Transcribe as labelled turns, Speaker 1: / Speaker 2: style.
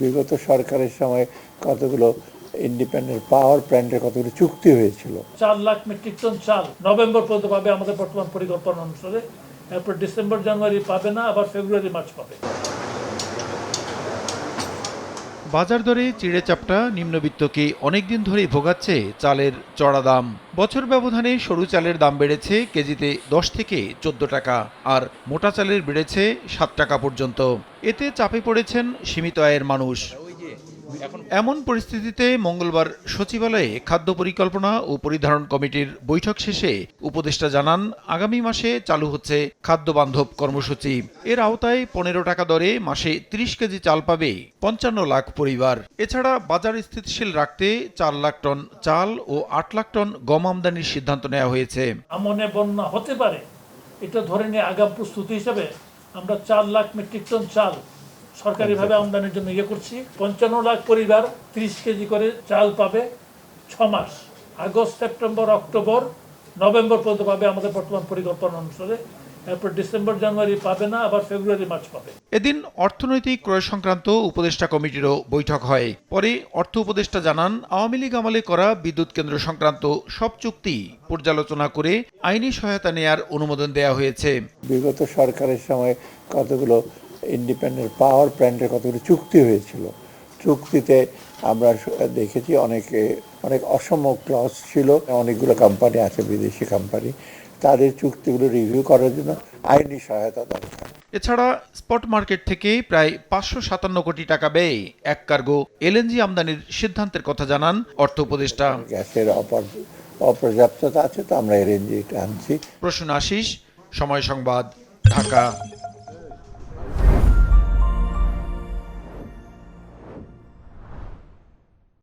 Speaker 1: বিগত সরকারের সময় কতগুলো ইন্ডিপেন্ডেন্ট পাওয়ার প্ল্যান্টের কতগুলো চুক্তি হয়েছিল?
Speaker 2: চার লাখ মেট্রিক টন চাল। নভেম্বর পর্যন্ত পাবে আমাদের বর্তমান পরিকল্পনা অনুসারে। এরপর ডিসেম্বর, জানুয়ারি পাবে না, আবার ফেব্রুয়ারি, মার্চ পাবে।
Speaker 3: বাজার দরে চিড়ে চাপটা নিম্নবিত্তকে অনেকদিন ধরেই ভোগাচ্ছে চালের চড়া দাম। বছর ব্যবধানে সরু চালের দাম বেড়েছে কেজিতে দশ থেকে চোদ্দ টাকা আর মোটা চালের বেড়েছে সাত টাকা পর্যন্ত। এতে চাপে পড়েছেন সীমিত আয়ের মানুষ। এমন পরিস্থিতিতে মঙ্গলবার সচিবালয়ে খাদ্য পরিকল্পনা ও পরিধারণ কমিটির বৈঠক শেষে উপদেষ্টা জানান, আগামী মাসে চালু হচ্ছে খাদ্য বান্ধব কর্মসূচি। এর আওতায় পনেরো টাকা দরে মাসে ৩০ কেজি চাল পাবে পঞ্চান্ন লাখ পরিবার। এছাড়া বাজার স্থিতিশীল রাখতে চার লাখ টন চাল ও আট লাখ টন গম আমদানির সিদ্ধান্ত নেওয়া হয়েছে।
Speaker 2: আমনে বন্যা হতে পারে। এটা ধরে নিয়ে আগাম প্রস্তুতি হিসেবে আমরা চার লাখ মেট্রিক টন চাল সরকারিভাবে আমদানির জন্য ইয়ে করছি। পঞ্চান্ন লাখ পরিবার ত্রিশ কেজি করে চাল পাবে ছ মাস। আগস্ট সেপ্টেম্বর অক্টোবর নভেম্বর পর্যন্ত পাবে আমাদের বর্তমান পরিকল্পনা অনুসারে। এরপর ডিসেম্বর জানুয়ারি পাবে না আবার ফেব্রুয়ারি মার্চ পাবে।
Speaker 3: এদিন অর্থনৈতিক ক্রয় সংক্রান্ত উপদেষ্টা কমিটিরও বৈঠক হয়। পরে অর্থ উপদেষ্টা জানান আওয়ামী লীগ আমলে করা বিদ্যুৎ কেন্দ্র সংক্রান্ত সব চুক্তি পর্যালোচনা করে আইনি সহায়তা নেয়ার অনুমোদন দেওয়া হয়েছে।
Speaker 1: বিগত সরকারের সময় কতগুলো ইন্ডিপেন্ডেন্ট পাওয়ার প্ল্যান্টের কতগুলো চুক্তি হয়েছিল। চুক্তিতে আমরা দেখেছি অনেকে অনেক অসম ক্লস ছিল অনেকগুলো কোম্পানি আছে বিদেশি কোম্পানি তাদের চুক্তিগুলো রিভিউ করার জন্য আইনি সহায়তা দরকার।
Speaker 3: এছাড়া স্পট মার্কেট থেকে প্রায় পাঁচশো সাতান্ন কোটি টাকা ব্যয়ে এক কার্গো এলএনজি আমদানির সিদ্ধান্তের কথা জানান অর্থ উপদেষ্টা।
Speaker 1: গ্যাসের অপর অপর্যাপ্ততা আছে তো আমরা এলএনজি আনছি।
Speaker 3: প্রশ্ন আশিস সময় সংবাদ ঢাকা।